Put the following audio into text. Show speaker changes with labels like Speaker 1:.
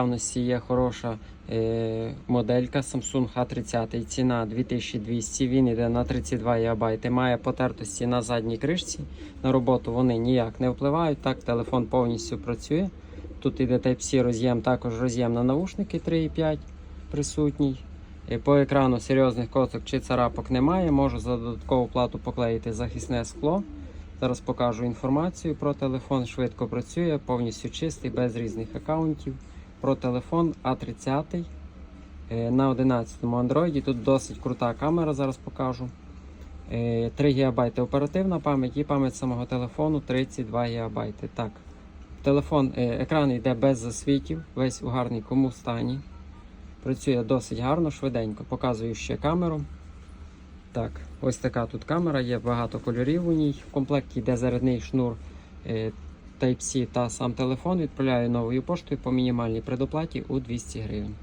Speaker 1: наявності є хороша е, моделька Samsung H30, ціна 2200, він йде на 32 ГБ, має потертості на задній кришці. На роботу вони ніяк не впливають. Так, телефон повністю працює. Тут іде Type-C роз'єм, також роз'єм на наушники 3,5 присутній. Е, По екрану серйозних косок чи царапок немає. Можу за додаткову плату поклеїти захисне скло. Зараз покажу інформацію про телефон. Швидко працює, повністю чистий, без різних аккаунтів. Про телефон А30 е, на 11 Android. Тут досить крута камера, зараз покажу. Е, 3 ГБ оперативна пам'ять і пам'ять самого телефону 32 ГБ. Так. Телефон, е, екран йде без засвітів, весь у гарному стані. Працює досить гарно, швиденько. Показую ще камеру. Так, ось така тут камера, є багато кольорів у ній. В комплекті йде зарядний шнур е, Type-C та сам телефон. Відправляю новою поштою по мінімальній предоплаті у 200 гривень.